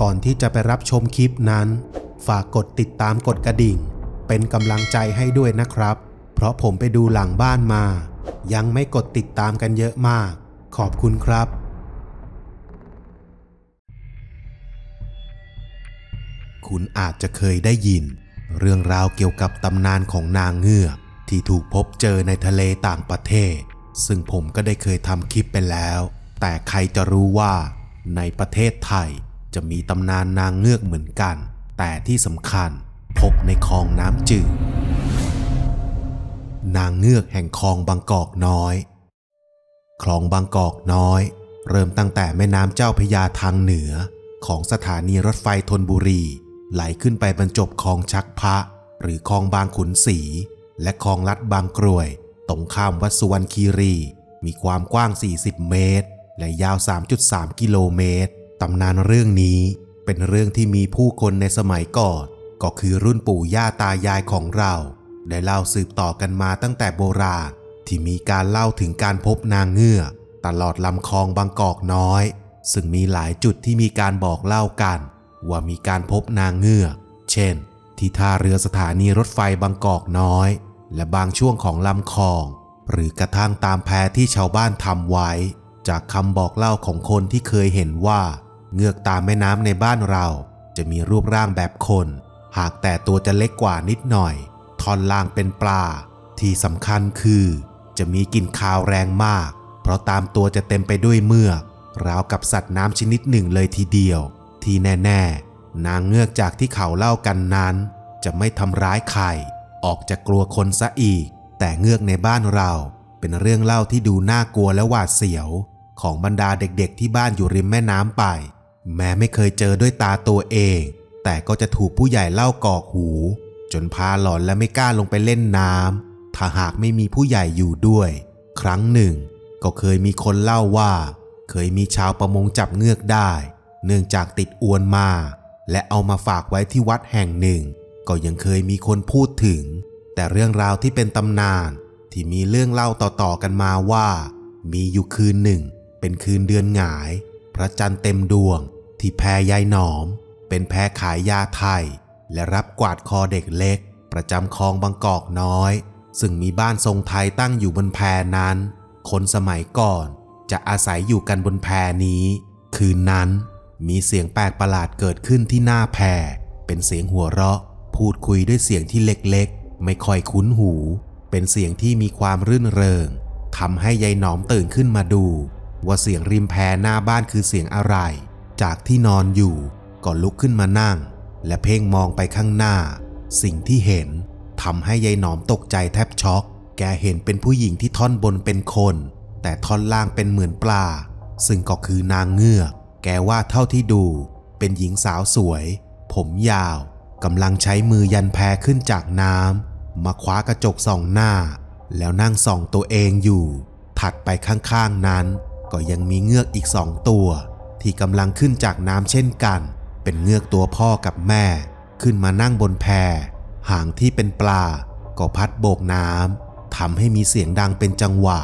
ก่อนที่จะไปรับชมคลิปนั้น ฝากกดติดตามกดกระดิ่ง เป็นกำลังใจให้ด้วยนะครับ เพราะผมไปดูหลังบ้านมา ยังไม่กดติดตามกันเยอะมาก ขอบคุณครับคุณอาจจะเคยได้ยิน เรื่องราวเกี่ยวกับตำนานของนางเงือกที่ถูกพบเจอในทะเลต่างประเทศ ซึ่งผมก็ได้เคยทำคลิปไปแล้ว แต่ใครจะรู้ว่าในประเทศไทย จะมีตำนานนางเงือกเหมือนกัน แต่ที่สำคัญพบในคลองน้ำจืดนางเงือกแห่งคลองบางกอกน้อย คลองบางกอกน้อย เริ่มตั้งแต่แม่น้ำเจ้าพยาทางเหนือ ของสถานีรถไฟธนบุรี ไหลขึ้นไปบรรจบคลองชักพระ หรือคลองบางขุนศรีและคลองลัดบางกรวย ตรงข้ามวัดสุวรรณคีรี มีความกว้าง 40 เมตร และยาว 3.3 กิโลเมตร ตำนานเรื่องนี้เป็นเรื่องที่มีผู้คนในสมัยก่อนก็คือรุ่นปู่ย่าตายายของเรา ได้เล่าสืบต่อกันมาตั้งแต่โบราณ ที่มีการเล่าถึงการพบนางเงือก ตลอดลำคลองบางกอกน้อย ซึ่งมีหลายจุดที่มีการบอกเล่ากัน ว่ามีการพบนางเงือก เช่น ที่ท่าเรือสถานีรถไฟบางกอกน้อย และบางช่วงของลำคลอง หรือกระทั่งตามแพที่ชาวบ้านทำไว้ จากคำบอกเล่าของคนที่เคยเห็นว่า เงือกตามแม่น้ำในบ้านเราจะมีรูปร่างแบบคน หากแต่ตัวจะเล็กกว่านิดหน่อย ท่อนล่างเป็นปลา ที่สำคัญคือ จะมีกลิ่นคาวแรงมาก เพราะตามตัวจะเต็มไปด้วยเมือก ราวกับสัตว์น้ำชนิดหนึ่งเลยทีเดียว ที่แน่ ๆ นางเงือกจากที่เขาเล่ากันนั้น จะไม่ทำร้ายใคร ออกจะกลัวคนซะอีก แต่เงือกในบ้านเรา เป็นเรื่องเล่าที่ดูน่ากลัวและหวาดเสียว ของบรรดาเด็กๆ ที่บ้านอยู่ริมแม่น้ำไป แม้ไม่เคยเจอด้วยตาตัวเอง แต่ก็จะถูกผู้ใหญ่เล่ากอกหู จนพาหลอนและไม่กล้าลงไปเล่นน้ำถ้าหากไม่มีผู้ใหญ่อยู่ด้วย ครั้งหนึ่ง ก็เคยมีคนเล่าว่า เคยมีชาวประมงจับเงือกได้ เนื่องจากติดอวนมา และเอามาฝากไว้ที่วัดแห่งหนึ่ง ก็ยังเคยมีคนพูดถึง แต่เรื่องราวที่เป็นตำนาน ที่มีเรื่องเล่าต่อๆกันมาว่า มีอยู่คืนหนึ่ง เป็นคืนเดือนหงาย ระจันทร์เต็มดวง ที่แพยายหนอม เป็นแพรขายยาไทย และรับกวาดคอเด็กเล็ก ประจำคลองบางกอกน้อย ซึ่งมีบ้านทรงไทยตั้งอยู่บนแพรนั้น คนสมัยก่อนจะอาศัยอยู่กันบนแพรนี้ คืนนั้นมีเสียงแปลกประหลาดเกิดขึ้นที่หน้าแพรเป็นเสียงหัวเราะ พูดคุยด้วยเสียงที่เล็กๆ ไม่ค่อยคุ้นหู เป็นเสียงที่มีความรื่นเริงทำให้ยายหนอมตื่นขึ้นมาดู ว่าเสียงริมแพหน้าบ้านคือเสียงอะไร จากที่นอนอยู่ก็ลุกขึ้นมานั่ง และเพ่งมองไปข้างหน้า สิ่งที่เห็นทำให้ยายหนอมตกใจแทบช็อก แกเห็นเป็นผู้หญิงที่ท่อนบนเป็นคน แต่ท่อนล่างเป็นเหมือนปลา ซึ่งก็คือนางเงือก แกว่าเท่าที่ดู เป็นหญิงสาวสวย ผมยาวกำลังใช้มือยันแพขึ้นจากน้ำมาคว้ากระจกส่องหน้า แล้วนั่งส่องตัวเองอยู่ ถัดไปข้างๆนั้น ก็ยังมีเงือกอีกสองตัว ที่กำลังขึ้นจากน้ำเช่นกัน เป็นเงือกตัวพ่อกับแม่ ขึ้นมานั่งบนแพหางที่เป็นปลา ก็พัดโบกน้ำทำให้มีเสียงดังเป็นจังหวะ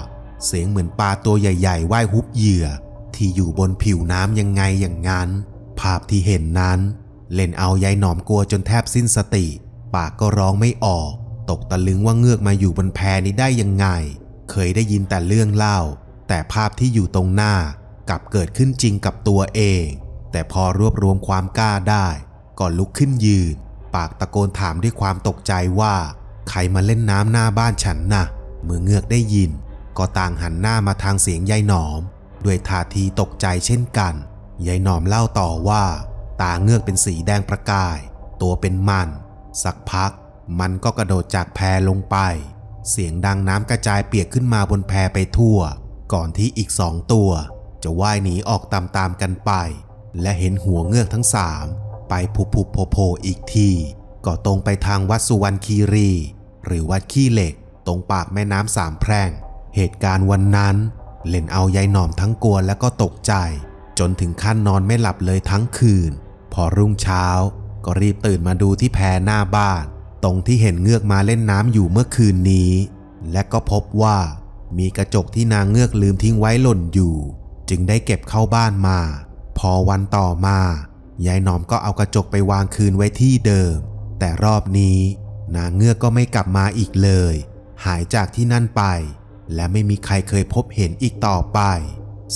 เสียงเหมือนปลาตัวใหญ่ๆว่ายฮุบเหยื่อ ที่อยู่บนผิวน้ำยังไงอย่างนั้น ภาพที่เห็นนั้น เล่นเอายายหนอมกลัวจนแทบสิ้นสติ ปากก็ร้องไม่ออก ตกตะลึงว่าเงือกมาอยู่บนแพนี้ได้ยังไง เคยได้ยินแต่เรื่องเล่า แต่ภาพที่อยู่ตรงหน้ากลับเกิดขึ้นจริงกับตัวเอง แต่พอรวบรวมความกล้าได้ก็ลุกขึ้นยืน ปากตะโกนถามด้วยความตกใจว่า ใครมาเล่นน้ำหน้าบ้านฉันนะ่ะ เมื่อเงือกได้ยิน ก็ต่างหันหน้ามาทางเสียงยายหนอม ด้วยท่าทีตกใจเช่นกัน ยายหนอมเล่าต่อว่า ตาเงือกเป็นสีแดงประกาย ตัวเป็นมัน สักพัก มันก็กระโดดจากแพลงไป เสียงดังน้ำกระจายเปียกขึ้นมาบนแพไปทั่ว ก่อนที่อีกสองตัว จะว่ายหนีออกตามๆกันไป และเห็นหัวเงือกทั้งสามไปผุผุโผโผอีกที ก็ตรงไปทางวัดสุวรรณคีรี หรือวัดขี้เหล็ก ตรงปากแม่น้ำสามแพร่ง เหตุการณ์วันนั้นเล่นเอายายหนอมทั้งกลัวและก็ตกใจ จนถึงขั้นนอนไม่หลับเลยทั้งคืน พอรุ่งเช้า ก็รีบตื่นมาดูที่แพหน้าบ้าน ตรงที่เห็นเงือกมาเล่นน้ำอยู่เมื่อคืนนี้ และก็พบว่า มีกระจกที่นางเงือกลืมทิ้งไว้หล่นอยู่ จึงได้เก็บเข้าบ้านมา พอวันต่อมายายหนอมก็เอากระจกไปวางคืนไว้ที่เดิม แต่รอบนี้นางเงือกก็ไม่กลับมาอีกเลย หายจากที่นั่นไป และไม่มีใครเคยพบเห็นอีกต่อไป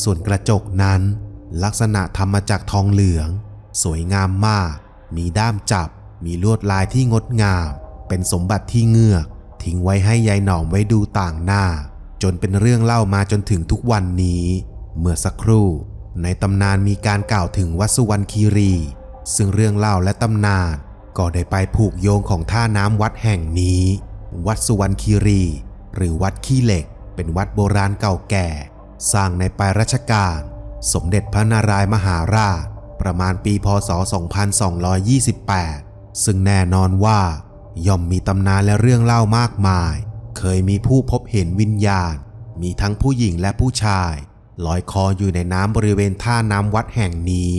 ส่วนกระจกนั้น ลักษณะทำมาจากทองเหลือง สวยงามมาก มีด้ามจับ มีลวดลายที่งดงาม เป็นสมบัติที่เงือก ทิ้งไว้ให้ยายหนอมไว้ดูต่างหน้า จนเป็นเรื่องเล่ามาจนถึงทุกวันนี้ เมื่อสักครู่ ในตำนานมีการกล่าวถึงวัดสุวรรณคีรี ซึ่งเรื่องเล่าและตำนานก็ได้ไปผูกโยงของท่าน้ำวัดแห่งนี้ วัดสุวรรณคีรี หรือวัดขี้เหล็ก เป็นวัดโบราณเก่าแก่ สร้างในปลายรัชกาลสมเด็จพระนารายมหาราช ประมาณปีพศ 2228 ซึ่งแน่นอนว่าย่อมมีตำนานและเรื่องเล่ามากมาย เคยมีผู้พบเห็นวิญญาณ มีทั้งผู้หญิงและผู้ชาย ลอยคออยู่ในน้ำบริเวณท่าน้ำวัดแห่งนี้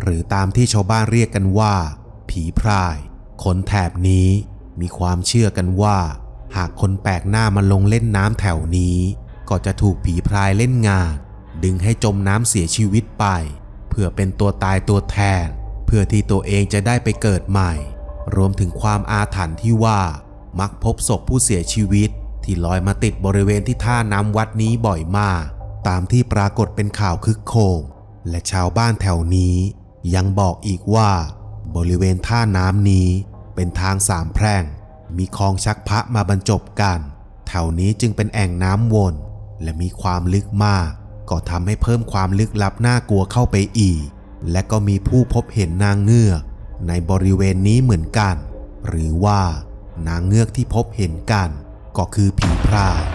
หรือตามที่ชาวบ้านเรียกกันว่า ผีพราย คนแถบนี้มีความเชื่อกันว่า หากคนแปลกหน้ามาลงเล่นน้ำแถวนี้ ก็จะถูกผีพรายเล่นงาน ดึงให้จมน้ำเสียชีวิตไป เพื่อเป็นตัวตายตัวแทน เพื่อที่ตัวเองจะได้ไปเกิดใหม่ รวมถึงความอาถรรพ์ที่ว่ามักพบศพผู้เสียชีวิต ที่ลอยมาติดบริเวณที่ท่าน้ำวัดนี้บ่อยมาก ตามที่ปรากฏเป็นข่าวคึกโคม และชาวบ้านแถวนี้ ยังบอกอีกว่า บริเวณท่าน้ำนี้เป็นทางสามแพร่ง มีคลองชักพระมาบรรจบกัน แถวนี้จึงเป็นแอ่งน้ำวน และมีความลึกมาก ก็ทำให้เพิ่มความลึกลับน่ากลัวเข้าไปอีก และก็มีผู้พบเห็นนางเงือก ในบริเวณนี้เหมือนกัน หรือว่านางเงือกที่พบเห็นกัน ก็คือผีพราย